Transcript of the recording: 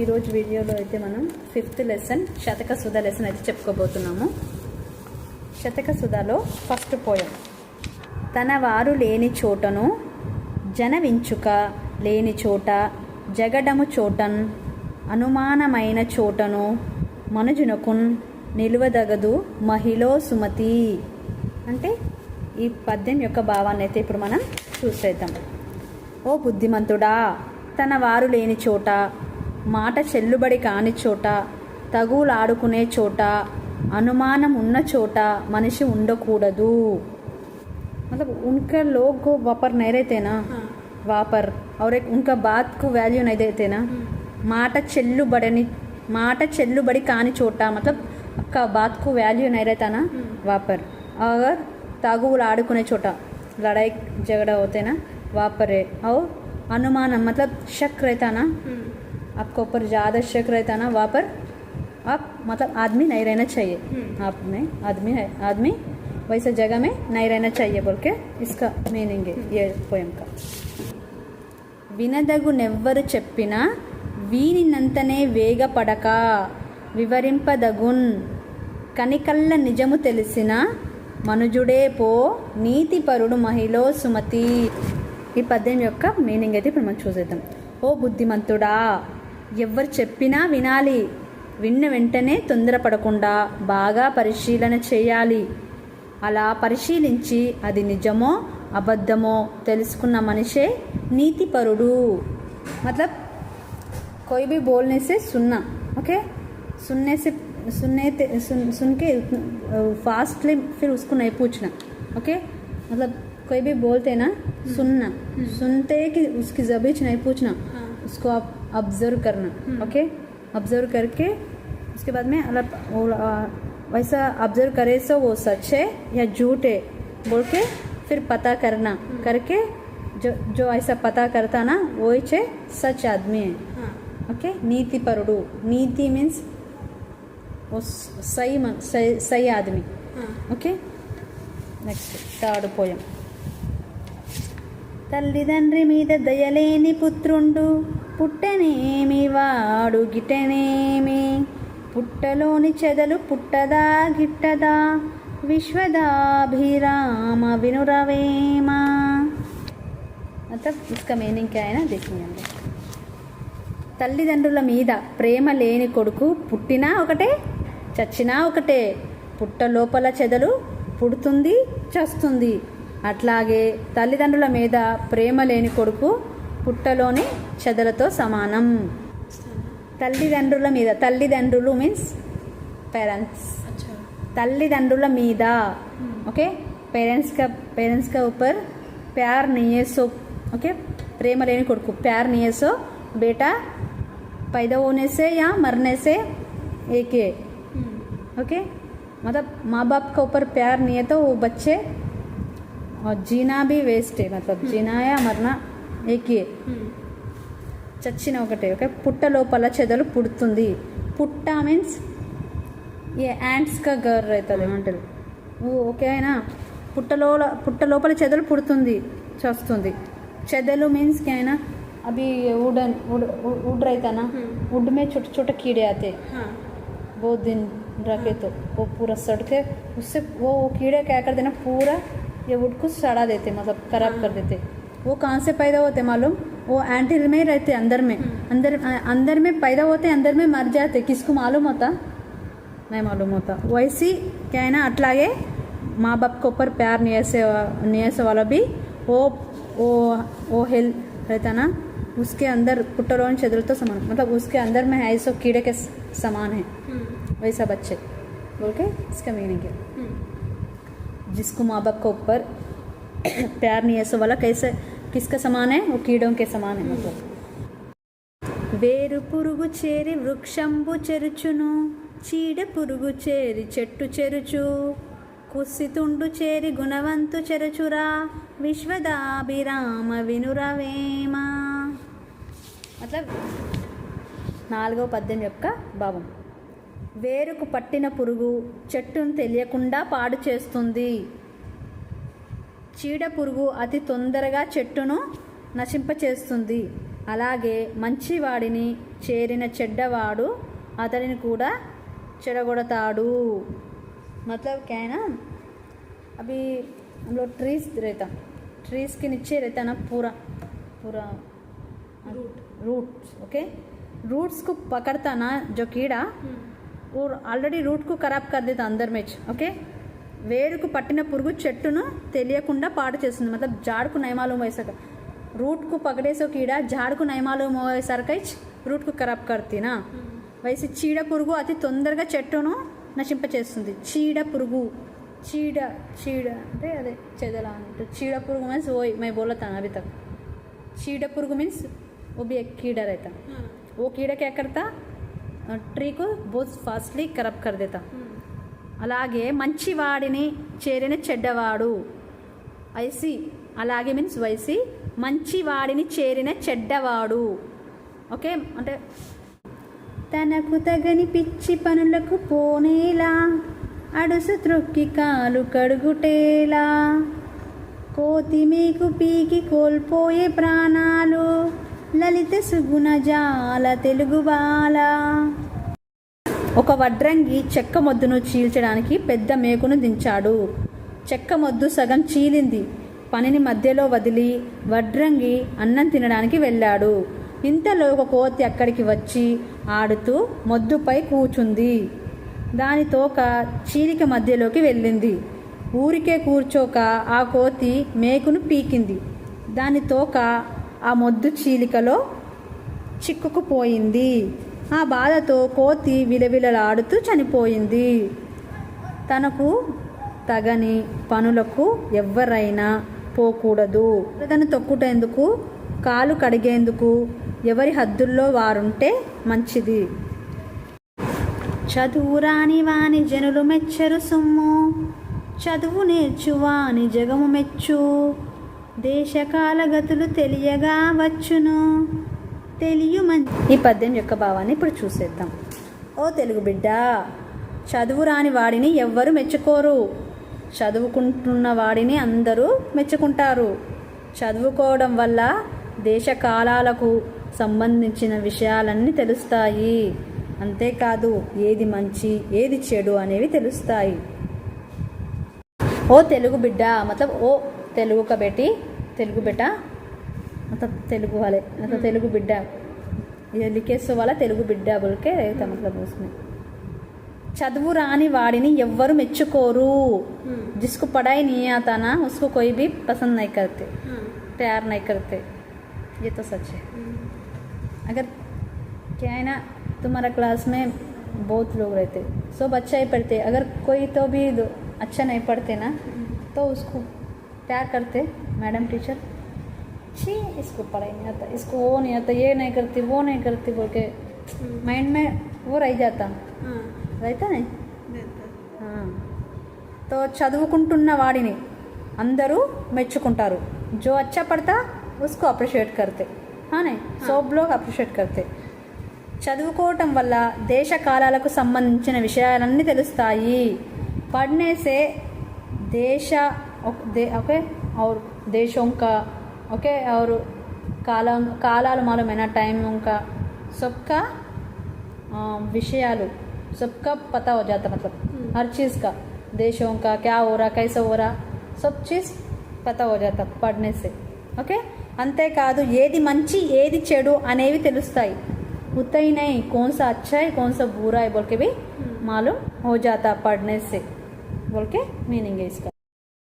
ఈరోజు వీడియోలో అయితే మనం ఫిఫ్త్ లెసన్ శతక సుధ లెసన్ అయితే చెప్పుకోబోతున్నాము. శతక సుధలో ఫస్ట్ పోయం. తన వారు లేని చోటను జనవించుక లేని చోట జగడము చోటన్ అనుమానమైన చోటను మనుజునకున్ నిలువదగదు మహిళో సుమతి. అంటే ఈ పద్యం యొక్క భావాన్ని అయితే ఇప్పుడు మనం చూసేద్దాం. ఓ బుద్ధిమంతుడా తన వారు లేని చోట మాట చెల్లుబడి కాని చోట తగులాడుకునే చోట అనుమానం ఉన్న చోట మనిషి ఉండకూడదు मतलब उनका लोग को वापर नहीं रहते ना वापर और एक उनका बात को वैल्यू नहीं देते ना మాట చెల్లుబడని మాట చెల్లుబడి కాని చోట मतलब आपका बात को वैल्यू नहीं रहता ना वहाँ पर अगर तागुल आड़कुने छोटा लड़ाई झगड़ा होते ना वहाँ पर है और अनुमान मतलब शक रहता ना आपके ऊपर ज़्यादा शक रहता ना वहाँ पर आप मतलब आदमी नहीं रहना चाहिए आप में आदमी है आदमी वैसे जगह में नहीं रहना चाहिए बोल के इसका मीनिंग है ये पोएम का వినదగునెవ్వరు చెప్పినా వీనినంతనే వేగపడక వివరింపదగున్ కనికల్ల నిజము తెలిసిన మనుజుడే పో నీతిపరుడు మహిళో సుమతి ఈ పద్యం యొక్క మీనింగ్ అయితే ఇప్పుడు మనం చూసేద్దాం ఓ బుద్ధిమంతుడా ఎవరు చెప్పినా వినాలి విన్న వెంటనే తొందరపడకుండా బాగా పరిశీలన చేయాలి అలా పరిశీలించి అది నిజమో అబద్ధమో తెలుసుకున్న మనిషే నీతిపరుడు मतलब कोई भी बोलने से सुनना ओके सुनने से सुनने ते- सुन सुन के फास्टली फिर उसको नहीं पूछना ओके मतलब कोई भी बोलते ना सुनना सुनते कि उसकी जबीच नहीं पूछना उसको आप ऑब्जर्व करना ओके ऑब्जर्व करके उसके बाद में मतलब वो, आ, वैसा ऑब्जर्व करे सो वो सच है या झूठ है बोल के फिर पता करना करके जो जो ऐसा पता करता ना वो ही छे सच आदमी है ओके नीति परुडु नीति मीन्स वो स- सही मन- सही सही आदमी ఓకే నెక్స్ట్ థర్డ్ పోయం తల్లిదండ్రి మీద దయలేని పుత్రుండు పుట్టనేమి వాడు గిట్టనేమి పుట్టలోని చెదలు పుట్టదా గిట్టదా విశ్వదాభిరామ వినురవేమా मतलब इसका मीनिंग क्या है ना देखेंगे हम लोग తల్లిదండ్రుల మీద ప్రేమ లేని కొడుకు పుట్టినా ఒకటే చచ్చినా ఒకటే పుట్ట లోపల చెదలు పుడుతుంది చస్తుంది అట్లాగే తల్లిదండ్రుల మీద ప్రేమ లేని కొడుకు పుట్టలోని చెదలతో సమానం తల్లిదండ్రుల మీద తల్లిదండ్రులు మీన్స్ పేరెంట్స్ తల్లిదండ్రుల మీద ఓకే पेरेंट्स का पेरेंट्स का ऊपर प्यार नहीं है सो ओके प्रेम लेने कोडको प्यार नहीं है सो बेटा पैदा होने से या मरने से एक है ओके मतलब माँ बाप का ऊपर प्यार नहीं है तो वो बच्चे और जीना भी वेस्ट है मतलब जीना या मरना एक ही है చచ్చిన ఒకటే ఓకే పుట్ట లోపల చెదలు పుడుతుంది పుట్ట మీన్స్ ఏ యాంట్స్గా గర్ అవుతుంది ఏమంటారు ఓ- ఓకే అయినా పుట్టలో పుట్ట లోపల చెదలు పుడుతుంది చస్తుంది చెదలు మీన్స్ क्या है ना अभी वुडन वुड वुड रहता ना वुड में छोटे छोटे कीड़े आते बहुत दिन रखे तो वो पूरा सड़ के उससे वो वो कीड़े क्या करते ना पूरा ये वुड को सड़ा देते मतलब खराब कर देते वो कहाँ से पैदा होते मालूम? वो एंटिल में ही रहते अंदर में। अंदर अंदर में पैदा होते अंदर में मर जाते। किसको मालूम होता? नहीं मालूम होता। वैसी क्या है ना अटलागे माँ बाप के ऊपर प्यार नहीं से नहीं से वाला भी। वो वो वो हिल रहता ना उसके अंदर पुट्टलोन चदल तो समान मतलब उसके अंदर में है सो कीड़े के समान है। वैसा बच्चे। बोल के इसका मीनिंग है जिसको माँ बाप के ऊपर प्यार नहीं है सो वाला कैसे किसका समान है वो कीड़ों के समान है मतलब వేరు పురుగు చేరి వృక్షంబు చెరుచును చీడ పురుగు చేరి చెట్టు చెరుచు కుస్సితుండు చేరి గుణవంతు చెరచురా విశ్వదాభిరామ వినురవేమ మతలబ్ నాలుగవ పద్యం యొక్క భావం వేరుకు పట్టిన పురుగు చెట్టును తెలియకుండా పాడు చేస్తుంది చీడ పురుగు అతి తొందరగా చెట్టును నశింపచేస్తుంది అలాగే మంచివాడిని చేరిన చెడ్డవాడు అతడిని కూడా చెడగొడతాడు मतलब क्या है ना अभी हम लोग ट्रीज रहता ट्रीज के नीचे रहता ना पूरा पूरा रूट ओके रूट्स को पकड़ता ना जो कीड़ा वो ఆల్రెడీ రూట్కు ఖరాబ్ कर देता अंदर में ఓకే వేరుకు పట్టిన పురుగు చెట్టును తెలియకుండా పాడు చేస్తుంది. మతలబ్ జాడుకు నయమాలు మోయేసక రూట్కు పగడేసో కీడ జాడుకు నయమాలు మోయేసరికై రూట్కు ఖరాబ్ కడుతీనా వయసు చీడ పురుగు అతి తొందరగా చెట్టును నశింపచేస్తుంది. చీడ పురుగు. చీడ చీడ అంటే అదే చెదల అన్నట్టు. చీడ పురుగు మీన్స్ ఓయ్ మై బోలతాను అవి తక్ చీడ పురుగు మీన్స్ ఓబి కీడర్ एक ఓ కీడకి ఎక్కడతా? ట్రీకు బోత్ ఫాస్ట్లీ ट्री को అలాగే మంచివాడిని చేరిన చెడ్డవాడు. ఐసి అలాగే మీన్స్ వైసి మంచివాడిని చేరిన చెడ్డవాడు. ఓకే అంటే తనకు తగని పిచ్చి పనులకు పోనేలా? అడుసు త్రొక్కి కాలు కడుగుటేలా? కోతి మీకు పీకి కోల్పోయే ప్రాణాలు? లలిత సుగుణ జాల తెలుగు బాల? ఒక వడ్రంగి చెక్క మొద్దును చీల్చడానికి పెద్ద మేకును దించాడు. చెక్క మొద్దు సగం చీలింది. పనిని మధ్యలో వదిలి వడ్రంగి అన్నం తినడానికి వెళ్ళాడు. ఇంతలో ఒక కోతి అక్కడికి వచ్చి ఆడుతూ మొద్దుపై కూచుంది. దాని తోక చీలిక మధ్యలోకి వెళ్ళింది. ఊరికే కూర్చోక ఆ కోతి మేకును పీకింది. దాని తోక ఆ మొద్దు చీలికలో చిక్కుకుపోయింది. ఆ బాధతో కోతి విలవిలలాడుతూ చనిపోయింది. తనకు తగని పనులకు ఎవ్వరైనా పోకూడదు. తను తొక్కుటేందుకు కాలు కడిగేందుకు ఎవరి హద్దుల్లో వారుంటే మంచిది. చదువురాని వాని జనులు మెచ్చరు సొమ్ము. చదువు నేర్చువాని జగము మెచ్చు. దేశకాల గతులు తెలియగా వచ్చును. తెలియమని. ఈ పద్యం యొక్క భావాన్ని ఇప్పుడు చూసేద్దాం. ఓ తెలుగు బిడ్డ చదువు రాని వాడిని ఎవ్వరు మెచ్చుకోరు. చదువుకుంటున్న వాడిని అందరూ మెచ్చుకుంటారు. చదువుకోవడం వల్ల దేశ కాలాలకు సంబంధించిన విషయాలన్నీ తెలుస్తాయి. అంతేకాదు ఏది మంచి ఏది చెడు అనేవి తెలుస్తాయి. ఓ తెలుగు బిడ్డ మతలబ్ ఓ తెలుగు కబెట్టి తెలుగు బిడ్డ मतलब तेलुगु वाले मतलब तेलुगु बिड्डा ये लिखे सो वाला తెలుగు బిడ్డ बोल के रहता मतलब उसमें చదువు రాని వాడిని ఎవ్వరు మెచ్చుకోరు जिसको पढ़ाई नहीं आता ना उसको कोई भी पसंद नहीं करते प्यार नहीं करते ये तो सच है अगर क्या है ना तुम्हारा क्लास में बहुत लोग रहते सब अच्छा ही पढ़ते अगर कोई तो भी अच्छा नहीं पढ़ते ना तो उसको प्यार करते मैडम टीचर सी इसको पढ़ाई नहीं आता इसको वो नहीं आता ये नहीं करती वो नहीं करती बोल के माइंड में वो रह जाता रहता नहीं తో చదువుకుంటున్న వాడిని అందరూ మెచ్చుకుంటారు. జో అచ్చా పడతా उसको అప్రిషియేట్ కర్తే. హానే? సోబ్లో అప్రిషియేట్ కర్తే. చదువుకోవటం వల్ల దేశ కాలాలకు సంబంధించిన విషయాలన్నీ తెలుస్తాయి. పడినేసే దేశ ఓకే? और देशों का ఓకే ఎవరు కాలం కాలాలు మాలమైన టైం ఇంకా సొక్క విషయాలు సొక్క పత జాత जाता హర్ చీజ్ కా దేశం ఇంకా క్యా क्या కైస रहा कैसे చీజ్ పత జాత పడినేసి ఓకే? అంతేకాదు ఏది మంచి ఏది చెడు అనేవి తెలుస్తాయి. ఉత్తయినై కోన్స అచ్చాయి కోన్స బూరాయి బోల్కేవి మాలు ఓ జాత మాలూమ్ బోల్కే మీనింగ్ వేసుకో